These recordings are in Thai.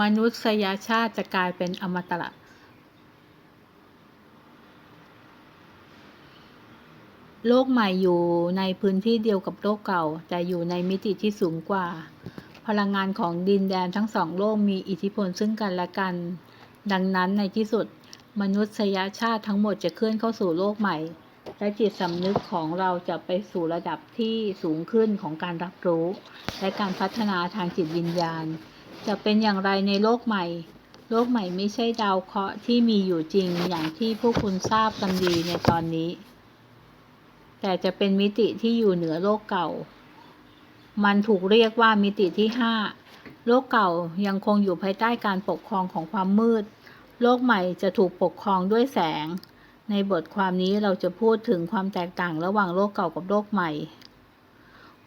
มนุษยชาติจะกลายเป็นอมตะโลกใหม่อยู่ในพื้นที่เดียวกับโลกเก่า แต่อยู่ในมิติที่สูงกว่า พลังงานของดินแดนทั้งสองโลกมีอิทธิพลซึ่งกันและกัน ดังนั้นในที่สุด มนุษยชาติทั้งหมดจะเคลื่อนเข้าสู่โลกใหม่ และจิตสำนึกของเราจะไปสู่ระดับที่สูงขึ้นของการรับรู้ และการพัฒนาทางจิตวิญญาณ จะเป็นอย่างไรในโลกใหม่ โลกใหม่ไม่ใช่ดาวเคราะห์ที่มีอยู่จริงอย่างที่พวกคุณทราบกันดีในตอนนี้ แต่จะเป็นมิติที่อยู่เหนือโลกเก่า มันถูกเรียกว่ามิติที่ห้าโลกเก่ายังคงอยู่ภายใต้การปกครองของความมืด โลกใหม่จะถูกปกครองด้วยแสง ในบทความนี้เราจะพูดถึงความแตกต่างระหว่างโลกเก่ากับโลกใหม่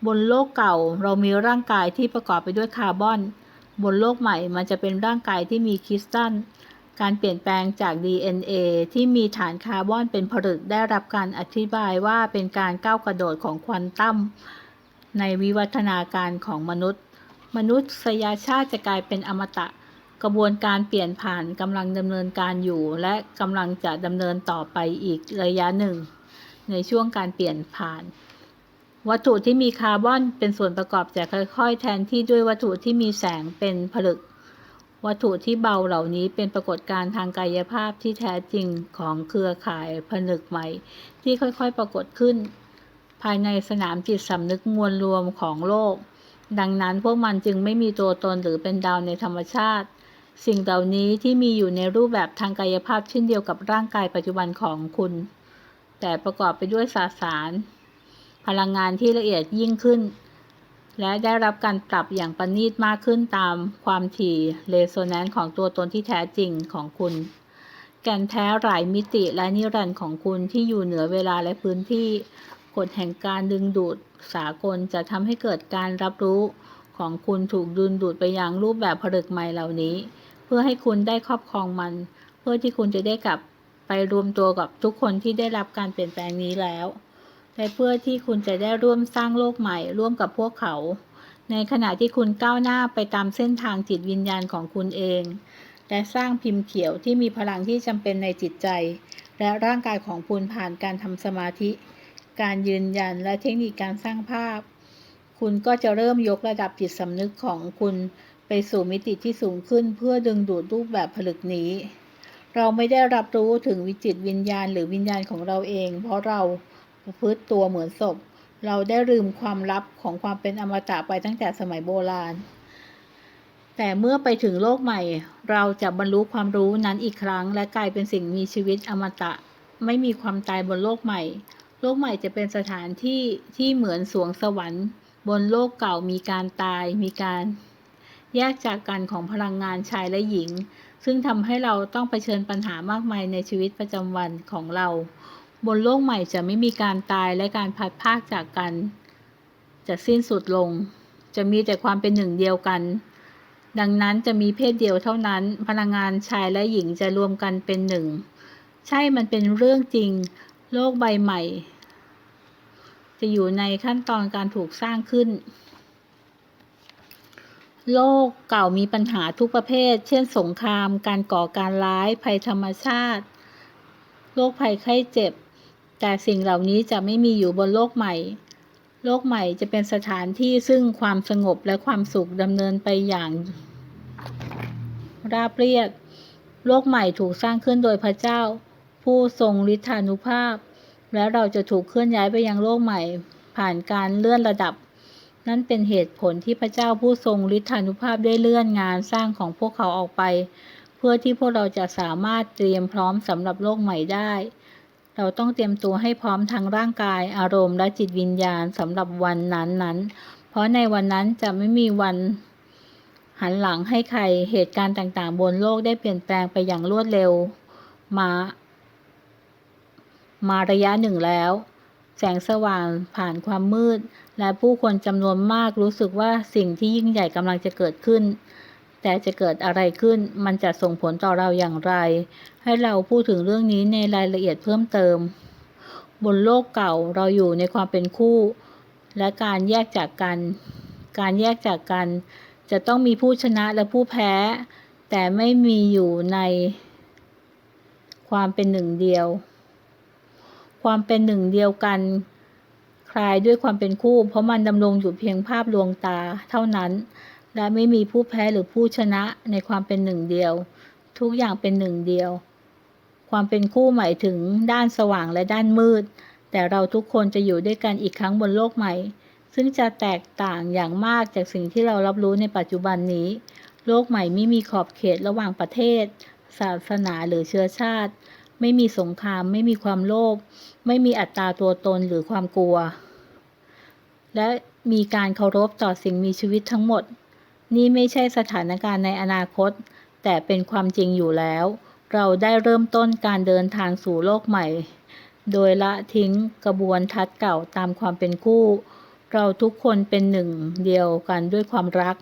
บนโลกเก่าเรามีร่างกายที่ประกอบไปด้วยคาร์บอน บนโลกใหม่มันจะเป็นร่างกายที่มีคริสตัลการเปลี่ยนแปลงจาก DNA ที่มีฐานคาร์บอนเป็นผลึกได้รับการอธิบายว่าเป็นการก้าวกระโดดของควอนตัมในวิวัฒนาการของมนุษย์ มนุษยชาติจะกลายเป็นอมตะ กระบวนการเปลี่ยนผ่านกำลังดำเนินการอยู่ และกำลังจะดำเนินต่อไปอีกระยะหนึ่ง ในช่วงการเปลี่ยนผ่าน วัตถุที่มีคาร์บอนเป็นส่วนประกอบจะค่อยๆ แทนที่ด้วยวัตถุที่มีแสงเป็นผลึก วัตถุที่เบาเหล่านี้เป็นปรากฏการณ์ทางกายภาพที่แท้จริงของเครือข่ายผนึกใหม่ ที่ค่อยๆปรากฏขึ้น ภายในสนามจิตสำนึกมวลรวมของโลก ดังนั้นพวกมันจึงไม่มีตัวตนหรือเป็นดาวในธรรมชาติ สิ่งเหล่านี้ที่มีอยู่ในรูปแบบทางกายภาพเช่นเดียวกับร่างกายปัจจุบันของคุณ แต่ประกอบไปด้วยสสาร พลังงานที่ละเอียดยิ่งขึ้น และได้รับการปรับอย่างประณีตมากขึ้นตามความถี่เรโซแนนซ์ของตัวตนที่แท้จริงของคุณ แก่นแท้หลายมิติและนิรันดร์ของคุณที่อยู่เหนือเวลาและพื้นที่กฎแห่งการดึงดูดสากลจะทำให้เกิดการรับรู้ของคุณถูกดึงดูดไปยังรูปแบบผลึกใหม่เหล่านี้ เพื่อให้คุณได้ครอบครองมัน เพื่อที่คุณจะได้กลับไปรวมตัวกับทุกคนที่ได้รับการเปลี่ยนแปลงนี้แล้ว และเพื่อที่คุณจะได้ร่วมสร้างโลกใหม่ ร่วมกับพวกเขา ในขณะที่คุณก้าวหน้าไปตามเส้นทางจิตวิญญาณของคุณเอง และสร้างพิมพ์เขียวที่มีพลังที่จำเป็นในจิตใจ และร่างกายของคุณผ่านการทำสมาธิ การยืนยันและเทคนิคการสร้างภาพ คุณก็จะเริ่มยกระดับจิตสำนึกของคุณไปสู่มิติที่สูงขึ้นเพื่อดึงดูดรูปแบบผลึกนี้ เราไม่ได้รับรู้ถึงวิจิตวิญญาณหรือวิญญาณของเราเอง เพราะเรา ประพฤติตัวเหมือนศพ เราได้ลืมความลับของความเป็นอมตะไปตั้งแต่สมัยโบราณ แต่เมื่อไปถึงโลกใหม่ เราจะบรรลุความรู้นั้นอีกครั้ง และกลายเป็นสิ่งมีชีวิตอมตะ ไม่มีความตายบนโลกใหม่ โลกใหม่จะเป็นสถานที่ที่เหมือนสวงสวรรค์ บนโลกเก่ามีการตาย มีการแยกจากกันของพลังงานชายและหญิง ซึ่งทำให้เราต้องเผชิญปัญหามากมายในชีวิตประจำวันของเรา บนโลกใหม่จะไม่มีการตายและการพัดพรากจากกัน จะสิ้นสุดลง จะมีแต่ความเป็นหนึ่งเดียวกัน ดังนั้นจะมีเพศเดียวเท่านั้น พลังงานชายและหญิงจะรวมกันเป็นหนึ่ง ใช่มันเป็นเรื่องจริง โลกใบใหม่ จะอยู่ในขั้นตอนการถูกสร้างขึ้น โลกเก่ามีปัญหาทุกประเภท เช่น สงคราม การก่อการร้าย ภัยธรรมชาติโรคภัยไข้เจ็บ แต่สิ่งเหล่านี้จะไม่มีอยู่บนโลกใหม่ โลกใหม่จะเป็นสถานที่ซึ่งความสงบและความสุขดำเนินไปอย่าง ราบเรียบ โลกใหม่ถูกสร้างขึ้นโดยพระเจ้า ผู้ทรงฤทธานุภาพ และเราจะถูกเคลื่อนย้ายไปยังโลกใหม่ ผ่านการเลื่อนระดับ นั่นเป็นเหตุผลที่พระเจ้าผู้ทรงฤทธานุภาพได้เลื่อนงานสร้างของพวกเขาออกไป เพื่อที่พวกเราจะสามารถเตรียมพร้อมสำหรับโลกใหม่ได้ เราต้องเตรียมตัวให้พร้อมทางร่างกาย อารมณ์และจิตวิญญาณสำหรับวันนั้นๆเพราะในวันนั้นจะไม่มีวันหันหลังให้ใคร เหตุการณ์ต่างๆ บนโลกได้เปลี่ยนแปลงไปอย่างรวดเร็ว มา มาระยะหนึ่งแล้ว แสงสว่างผ่านความมืด และผู้คนจำนวนมากรู้สึกว่าสิ่งที่ยิ่งใหญ่กำลังจะเกิดขึ้น แต่จะเกิดอะไรขึ้นมันจะส่งผลต่อเราอย่างไร ให้เราพูดถึงเรื่องนี้ในรายละเอียดเพิ่มเติม บนโลกเก่าเราอยู่ในความเป็นคู่ และการแยกจากกัน การแยกจากกัน จะต้องมีผู้ชนะและผู้แพ้ แต่ไม่มีอยู่ใน ความเป็นหนึ่งเดียว ความเป็นหนึ่งเดียวกัน คลายด้วยความเป็นคู่ เพราะมันดำรงอยู่เพียงภาพลวงตาเท่านั้น และไม่มีผู้แพ้หรือผู้ชนะในความเป็นหนึ่งเดียว ทุกอย่างเป็นหนึ่งเดียว ความเป็นคู่หมายถึงด้านสว่างและด้านมืด แต่เราทุกคนจะอยู่ด้วยกันอีกครั้งบนโลกใหม่ ซึ่งจะแตกต่างอย่างมากจากสิ่งที่เรารับรู้ในปัจจุบันนี้ โลกใหม่ไม่มีขอบเขตระหว่างประเทศ ศาสนาหรือเชื้อชาติ ไม่มีสงคราม ไม่มีความโลภไม่มีอัตราตัวตนหรือความกลัว และมีการเคารพต่อสิ่งมีชีวิตทั้งหมด นี่ไม่ใช่สถานการณ์ในอนาคต แต่เป็นความจริงอยู่แล้ว เราได้เริ่มต้นการเดินทางสู่โลกใหม่ โดยละทิ้งกระบวนทัศน์เก่าตามความเป็นคู่ เราทุกคนเป็นหนึ่งเดียวกันด้วยความรัก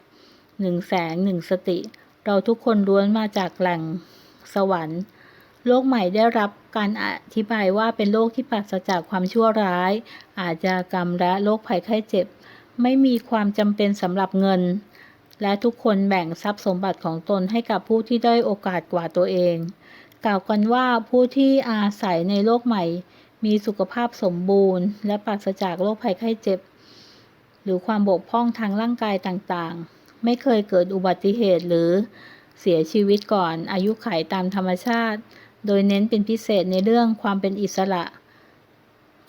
หนึ่งแสงหนึ่งสติ เราทุกคนล้วนมาจากแหล่งสวรรค์ โลกใหม่ได้รับการอธิบายว่าเป็นโลกที่ปราศจากความชั่วร้าย อาชญากรรมและโรคภัยไข้เจ็บ ไม่มีความจำเป็นสำหรับเงิน และทุกคนแบ่งทรัพย์สมบัติของตนให้กับผู้ที่ได้โอกาสกว่าตัวเอง กล่าวกันว่าผู้ที่อาศัยในโลกใหม่ มีสุขภาพสมบูรณ์ และปราศจากโรคภัยไข้เจ็บ หรือความบกพร่องทางร่างกายต่างๆ ไม่เคยเกิดอุบัติเหตุหรือเสียชีวิตก่อนอายุขัยตามธรรมชาติ โดยเน้นเป็นพิเศษในเรื่องความเป็นอิสระ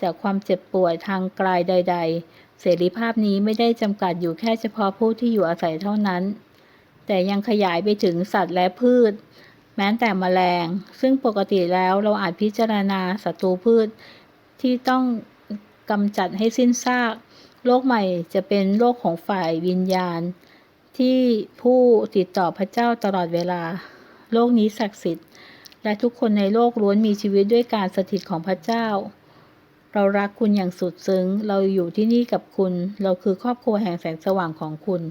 จากความเจ็บป่วยทางกายใด ๆ เสรีภาพนี้ไม่ได้จำกัดอยู่แค่เฉพาะผู้ที่อยู่อาศัยเท่านั้น แต่ยังขยายไปถึงสัตว์และพืช แม้แต่แมลง ซึ่งปกติแล้วเราอาจพิจารณาศัตรูพืช ที่ต้องกำจัดให้สิ้นซาก โลกใหม่จะเป็นโลกของฝ่ายวิญญาณ ที่ผู้ติดต่อพระเจ้าตลอดเวลา โลกนี้ศักดิ์สิทธิ์ และทุกคนในโลกล้วนมีชีวิตด้วยการสถิตของพระเจ้า เรารักคุณอย่างสุดซึ้ง เราอยู่ที่นี่กับคุณ เราคือครอบครัวแห่งแสงสว่างของคุณ